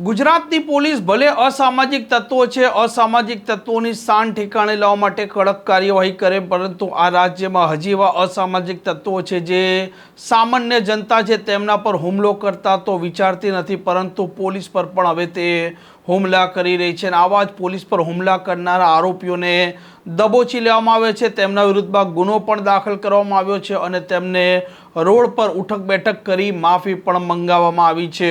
ગુજરાતની પોલીસ ભલે અસામાજિક તત્વો છે, અસામાજિક તત્વોની શાન ઠેકાણે લાવવા માટે કડક કાર્યવાહી કરે, પરંતુ આ રાજ્યમાં હજી એવા અસામાજિક તત્વો છે જે સામાન્ય જનતા છે તેમના પર હુમલો કરતા તો વિચારતી નથી, પરંતુ પોલીસ પર પણ હવે તે હુમલા કરી રહી છે અને આવા જ પોલીસ પર હુમલા કરનારા આરોપીઓને દબોચી લેવામાં આવે છે. તેમના વિરુદ્ધમાં ગુનો પણ દાખલ કરવામાં આવ્યો છે અને તેમને રોડ પર ઉઠક બેઠક કરી માફી પણ મંગાવવામાં આવી છે.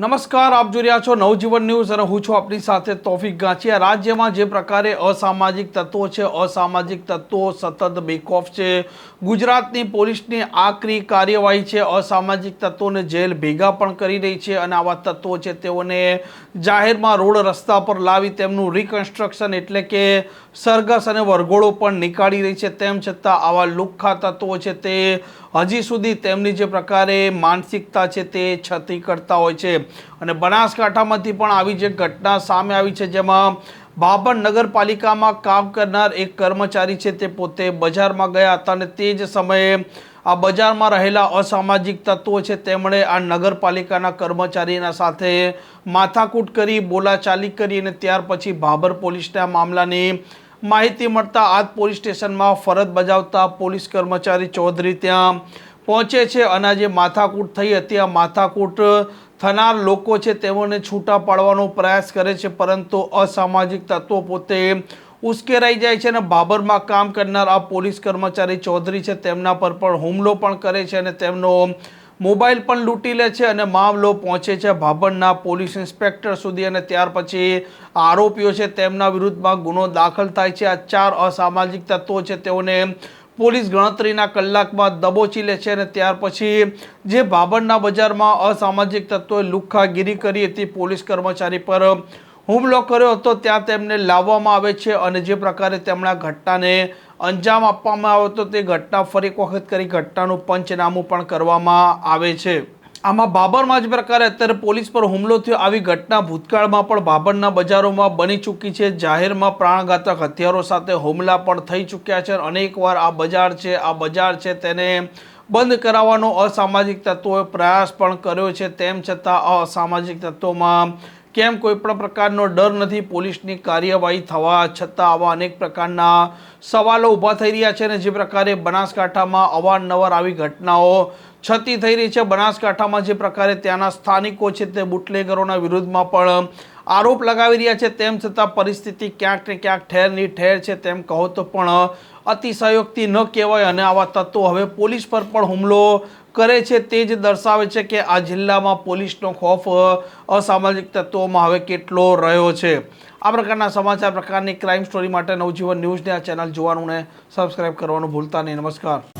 નમસ્કાર, આપ જોઈ રહ્યા છો નવજીવન ન્યૂઝ અને હું છું આપની સાથે તોફિક ગાંચિયા. રાજ્યમાં જે પ્રકારે અસામાજિક તત્વો છે, અસામાજિક તત્વો સતત બેકોફ છે. ગુજરાતની પોલીસની આકરી કાર્યવાહી છે, અસામાજિક તત્વોને જેલ ભેગા પણ કરી રહી છે અને આવા તત્વો છે તેઓને જાહેરમાં રોડ રસ્તા પર લાવી તેમનું રિકન્સ્ટ્રક્શન એટલે કે સરઘસ અને વરઘોડો પણ નીકાળી રહી છે. તેમ છતાં આવા લુખ્ખા તત્વો છે તે હજી સુધી તેમની જે પ્રકારે માનસિકતા છે તે છતી કરતા હોય છે. અને બનાસકાંઠામાંથી પણ આવી જે ઘટના સામે આવી છે, જેમાં બાબર નગરપાલિકામાં કામ કરનાર એક કર્મચારી છે, તે પોતે બજારમાં ગયા હતા અને તે જ સમયે આ બજારમાં રહેલા અસામાજિક તત્વો છે, તેમણે આ નગરપાલિકાના કર્મચારીના સાથે માથાકૂટ કરી, બોલાચાલી કરી અને ત્યાર પછી ભાબર પોલીસના મામલાની માહિતી મળતા આજ પોલીસ સ્ટેશનમાં ફરજ બજાવતા પોલીસ કર્મચારી ચૌધરી ત્યાં પહોંચે છે અને જે માથાકૂટ થઈ હતી, આ માથાકૂટ થનાર લોકો છે તેઓને છૂટા પાડવાનો પ્રયાસ કરે છે, પરંતુ અસામાજિક તત્વો પોતે ઉશ્કેરાઈ જાય છે અને બાબરમાં કામ કરનાર આ પોલીસ કર્મચારી ચૌધરી છે, તેમના પર પણ હુમલો પણ કરે છે અને તેમનો મોબાઈલ પણ લૂંટી લે છે અને મામલો પહોંચે છે ભાભરના પોલીસ ઇન્સ્પેક્ટર સુધી અને ત્યાર પછી આરોપીઓ છે તેમના વિરુદ્ધમાં ગુનો દાખલ થાય છે. આ ચાર અસામાજિક તત્વો છે તેઓને પોલીસ ગણતરીના કલાકમાં દબોચી લે છે અને ત્યાર પછી જે ભાભરના બજારમાં અસામાજિક તત્વોએ લુખ્ખાગીરી કરી હતી, પોલીસ કર્મચારી પર હુમલો કર્યો હતો, ત્યાં તેમને લાવવામાં આવે છે અને જે પ્રકારે તેમણે ઘટનાને અંજામ આપવામાં આવ્યો હતો, તે ઘટના ફરી એક વખત કરી ઘટનાનું પંચનામું પણ કરવામાં આવે છે. આમાં બાબરમાં જ પ્રકારે અત્યારે પોલીસ પર હુમલો થયો. આવી ઘટના ભૂતકાળમાં પણ બાબરના બજારોમાં બની ચૂકી છે. જાહેરમાં પ્રાણઘાતક હથિયારો સાથે હુમલા પણ થઈ ચૂક્યા છે અનેકવાર આ બજાર છે, આ બજાર છે તેને બંધ કરાવવાનો અસામાજિક તત્વોએ પ્રયાસ પણ કર્યો છે. તેમ છતાં અસામાજિક તત્વોમાં કેમ કોઈ પણ પ્રકારનો ડર નથી, પોલીસની કાર્યવાહી થવા છતાં આવા અનેક પ્રકારના સવાલો ઊભા થઈ રહ્યા છે અને જે પ્રકારે બનાસકાંઠામાં અવારનવાર આવી ઘટનાઓ છતી થઈ રહી છે બનાસકાંઠામાં જે પ્રકારે ત્યાંના સ્થાનિકો છે તે બુટલેગરોના વિરુદ્ધમાં પણ આરોપ લગાવી રહ્યા છે. તેમ છતાં પરિસ્થિતિ ક્યાંક ને ક્યાંક ઠેરની ઠેર છે તેમ કહો તો પણ અતિશયોક્તિ ન કહેવાય અને આવા તત્વો હવે પોલીસ પર પણ હુમલો કરે છે. તે જ દર્શાવે છે કે આ જિલ્લામાં પોલીસનો ખોફ અસામાજિક તત્વોમાં હવે કેટલો રહ્યો છે. આ પ્રકારના સમાચાર પ્રકારની ક્રાઇમ સ્ટોરી માટે નવજીવન ન્યૂઝને આ ચેનલ જોવાનું ને સબસ્ક્રાઈબ કરવાનું ભૂલતા નહીં. નમસ્કાર.